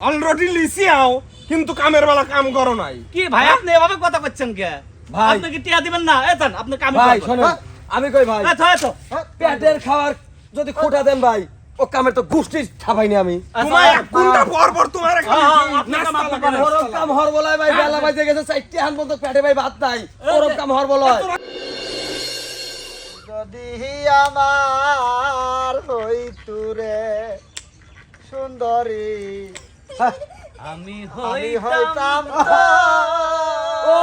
Already লিসি আও কিন্তু কামের বেলা কাম করো নাই। কি ভাই আপনি এভাবে কথা করছেন কে? ভাই। আপনি কি টিয়া দিবেন না? এতেন আপনি কাম ভাই শোনেন আমি কই ভাই? আচ্ছা আচ্ছা পেটের খাওয়ার যদি খোটা দেন ভাই ও কামের তো গুষ্টি ছাপাইনি আমি। তোমার এক ঘণ্টা পর পর তোমার হ্যাঁ, হ্যাঁ। ওরম কাম হর বলায় ভাই বেলা বাজে গেছে চারটে হান পর্যন্ত পেটে ভাই ভাত নাই। ওরম কাম হর বলয় যদি আমার হইতুরে সুন্দরী আমি আমি হইতাম ও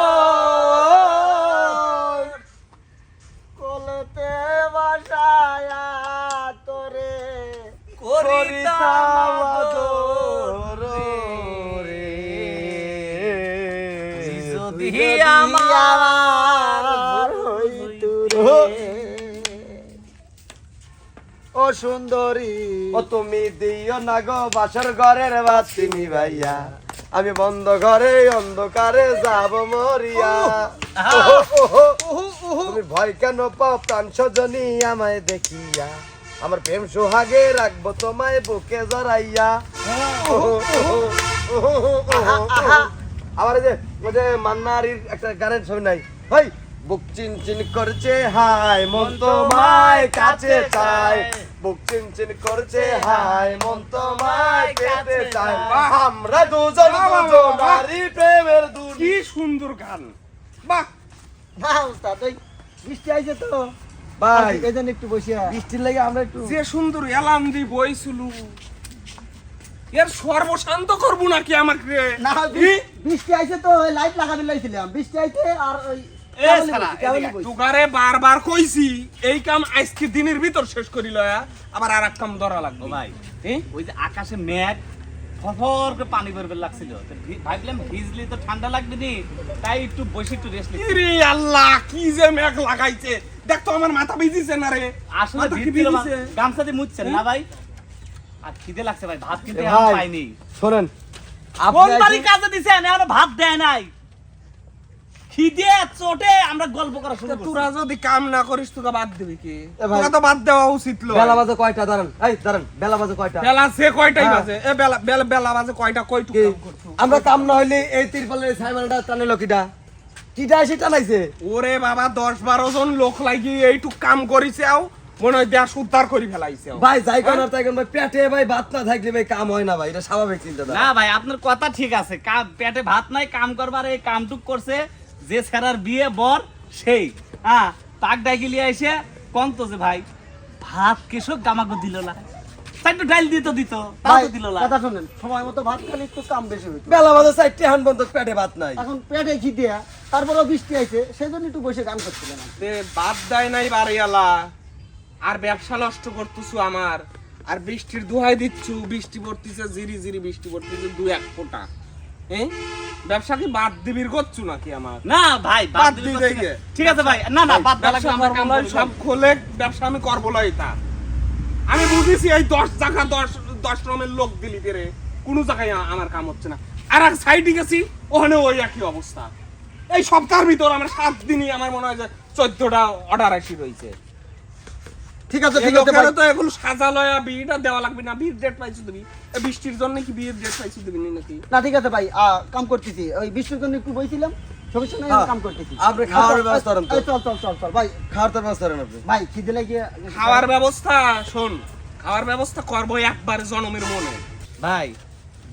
কলতে বাসায়া তোরে করিতাম রে। যদি আমার সুন্দরী। ও তুমি দিও না গো বাসর ঘরের বাতিনি ভাইয়া আমি বন্ধ ঘরে অন্ধকারে যাব মরিয়া। তুমি ভয় কেন পাও প্রাণ সজনী আমায় দেখিয়া। আমার প্রেম সোহাগে রাখব তোমায় বুকে জড়াইয়া। আবার যে ওই যে মান্নারির একটা গানের ছবি নাই। ভাই বুক চিন চিন করছে হাই মন তোমায় কাছে চায়। বুক চিন চিন করছে হাই মন তোমায় পেতে চায়। আমরা দুজন দুজন নারী প্রেমের কি সুন্দর গান। বাহ। না উস্তাদ ওই বৃষ্টি আইছে তো। ভাই। এই জন্য একটু বসিয়া। বৃষ্টির লাগে আমরা একটু যে সুন্দর এলান দি বইছিল এর সর্বশান্ত করব নাকি আমাকে? না? বৃষ্টি আইছে তো লাইট লাগাবে লাইছিলাম। বৃষ্টি আইছে আর ওই এ কেবলই শালা, বসি, কেবলই এদিকে বসি। তুগারে বারবার কইছি এই কাম আজকে দিনের ভিতর শেষ করি লয়া আবার আর এক কাম ধরা লাগবে। ভাই? ওই যে আকাশে মেঘ ফরফর করে পানি বেরবে লাগছিল। ভাবলাম ভিজলি তো ঠান্ডা লাগবে নি তাই একটু বসে একটু রেস্ট নিচ্ছি। ইরে আল্লাহ কি যে মেঘ লাগাইছে। দেখ তো আমার মাথা ভিজিছে না রে। আসলে মাথা ভিজছিল গামছা দিয়ে মুছছেন না ভাই। আর খিদে লাগছে ভাই ভাত কিন্তু কোন বাড়ি কাজে দিছেন? এখনও ভাত দেয় নাই। খিদে চোটে আমরা গল্প করা শুরু তোরা যদি কাম না করিস তোকে বাদ দিবি কি? তোকে তো বাদ দেওয়া উচিত লয়। বেলা বাজে কয়টা? দাঁড়ান। এই দাঁড়ান বেলা বাজে কয়টা? বেলা সে কয়টাই হ্যাঁ। বাজে। এ বেলা বেলা বেলা বাজে কয়টা? কয়টুকু কি? কাম করছ? আমরা কাম না হইলে এই তিরপালের সাইমানটা টানে লকিটা কিটা এসে টানাইছে? ওরে বাবা দশ বারো জন লোক লাগি এইটুক কাম করিছে আও মনে হয় দেশ উদ্ধার করি ফেলাইছে ভাই যাই কোন আর তাই কোন ভাই পেটে ভাই ভাত না থাকলে ভাই কাম হয় না ভাই এটা স্বাভাবিক চিন্তা না ভাই আপনার কথা ঠিক আছে। কাম পেটে ভাত নাই কাম করবার এই কামটুক করছে। যে ছেড়ার বিয়ে বর সেই। হ্যাঁ তাক ডাকি লিয়ে এসে কম তো যে ভাই ভাত কৃষক গামাকে দিল না। তাই একটু ডাইল দিত দিত তাও দিল না। কথা শুনেন সময় মতো ভাত খালি একটু কাম বেশি হইতো। বেলা বাজে চারটে হান বন্ধ পেটে ভাত নাই। এখন পেটে খিদে তারপরেও বৃষ্টি আইছে সেই একটু বসে গান করছিলাম। তে বাদ দেয় নাই বাড়িয়ালা আর ব্যবসা নষ্ট করতেছু আমার। আর বৃষ্টির দোহাই দিচ্ছু বৃষ্টি পড়তেছে জিরি জিরি বৃষ্টি পড়তিছে দু এক ফোঁটা। হ্যাঁ? ব্যবসা কি বাদ দিবির করছু নাকি আমার? না ভাই বাদ। গিয়ে। ঠিক আছে। ভাই না না বাদ ব্যবসা আমরা সব খোলে ব্যবসা আমি করব না এটা। আমি বুঝেছি এই দশ জায়গা দশ দশ রকমের লোক দিলি রে কোনো জায়গায় আমার কাম হচ্ছে না। আর এক সাইডে গেছি ওখানে ওই একই অবস্থা। এই সপ্তাহের ভিতর আমার সাত দিনই আমার মনে হয় যে চোদ্দটা অর্ডার আসি রয়েছে। ঠিক আছে এই লোকেরও তো এগুলো সাজালয়া বিয়েটা দেওয়া লাগবে না? বিয়ের ডেট পাইছো তুমি। এই বৃষ্টির জন্য কি বিয়ের ডেট পাইছো তুমি নাকি না ঠিক আছে ভাই কাম করতেছি। ওই বৃষ্টির জন্য একটু বইছিলাম সমস্যা নাই কাম করতেছি। আপনি খাওয়ার ব্যবস্থা করেন চল চল চল চল ভাই। খাওয়ার ব্যবস্থা করেন আপনি। ভাই খিদে লাগিয়ে খাওয়ার ব্যবস্থা শোন খাওয়ার ব্যবস্থা করব একবার জনমের মনে। ভাই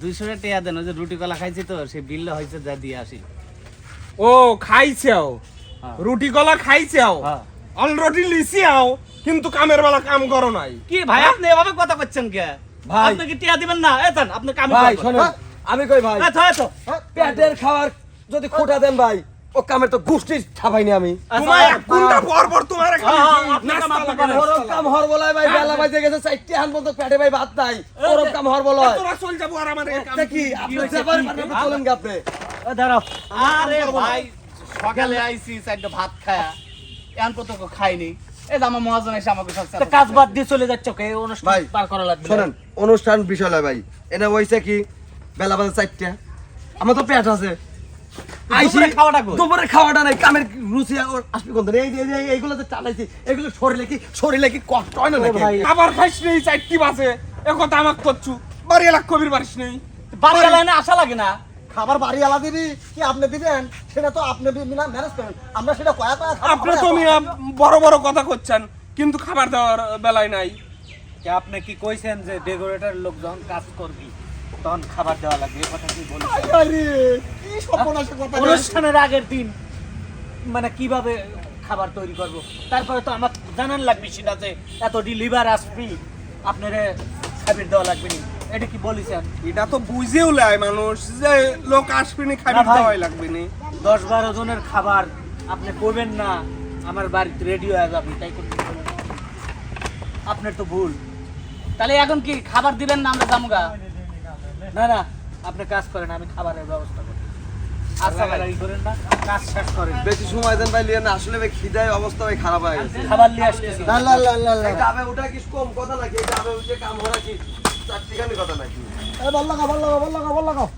দুইশো টাকা দেন ওই যে রুটি কলা খাইছি তো সে বিল হয়েছে যা দিয়ে আসি। ও খাইছেও হ্যাঁ। রুটি কলা খাইছেও হ্যাঁ। অলরেডি লিসিয়াও কিন্তু কামের বেলা কাম করো নাই। কি ভাই আপনি এভাবে কথা করছেন কে? ভাই। আপনি কি টিয়া দিবেন না? এতেন আপনি কাম ভাই শোনেন আমি কই ভাই? আচ্ছা আচ্ছা পেটের খাওয়ার যদি খোটা দেন ভাই ও কামের তো গুষ্টি ছাপাইনি আমি। তোমার এক ঘণ্টা পর পর তোমার হ্যাঁ, হ্যাঁ, কাম, হর বলায় ভাই বেলা বাজে গেছে চারটে হান পর্যন্ত পেটে ভাই ভাত নাই। ওরম কাম হর বলায়। তোরা চল যাব আর আমার এই কাম কি? আপনি যাবার পারেন আপনি চলেন গা আপনি। দাঁড়াও। আরে ভাই সকালে আইছি চারটা ভাত খায়া। এখন কত খাইনি। এই যে আমার মহাজন এসে আমাকে সব কাজ বাদ দিয়ে চলে যাচ্ছ কে? অনুষ্ঠান ভাই, পার করা লাগবে। শোনেন অনুষ্ঠান বিষয় লয় ভাই। এনে হইছে কি? বেলা বাজে চারটে। আমার তো পেট আছে। আইছি দুপুরে খাওয়াটা কই? দুপুরে খাওয়াটা নাই কামের রুচি আসবে কোন এই যে- এই যে- এইগুলো যে এগুলো শরীরে কি শরীরে কি কষ্ট হয় না আবার খাইস নেই চারটি বাজে। এ কথা আমাক করছু বাড়ি এলাক কবির বাড়িস নেই। বাড়ি এলাইনে আশা লাগে না। খাবার বাড়ি আলা দিবি কি আপনি দিবেন? সেটা তো আপনি ম্যানেজ করেন। আমরা সেটা কয়া কয়া খাব, আপনি তো মিয়া বড় বড় কথা করছেন কিন্তু খাবার দেওয়ার বেলায় নাই। আপনি কি কইছেন যে ডেকোরেটর লোক যখন কাজ করবি? তখন খাবার দেওয়া লাগবে এই কথা কি বলেছেন? আরে, কি সর্বনাশের কথা অনুষ্ঠানের আগের দিন মানে কীভাবে খাবার তৈরি করব? তারপরে তো আমার জানান লাগবে সেটা যে এত ডেলিভার আসবি আপনার খাবার দেওয়া লাগবে নি। এটা কি বলেছেন এটা তো বুঝেও লাই মানুষ যে লোক আসবেনি খাবার। দেওয়াই লাগবে নি। দশ বারো জনের খাবার আপনি করবেন না আমার বাড়িতে রেডি হয়ে যাবে তাই করতে। আপনার তো ভুল। তাহলে এখন কি খাবার দিবেন না আমরা জামুগা না না আপনি কাজ করেন আমি খাবারের ব্যবস্থা করি। আচ্ছা বাড়াবাড়ি করেন না কাজ শেষ করেন। বেশি সময় দেন ভাই লিয়ে না আসলে ভাই খিদায় অবস্থা ভাই খারাপ হয়ে গেছে। খাবার নিয়ে আসতেছি। লা, লা, লা, লা, লা। এই ওটা কি কম কথা নাকি? এই ডাবে উঠে কাম করা কি? চারটিখানি কথা নাকি বল লাগাও, লাগা লাগাও, বল লাগাও, বল লাগাও।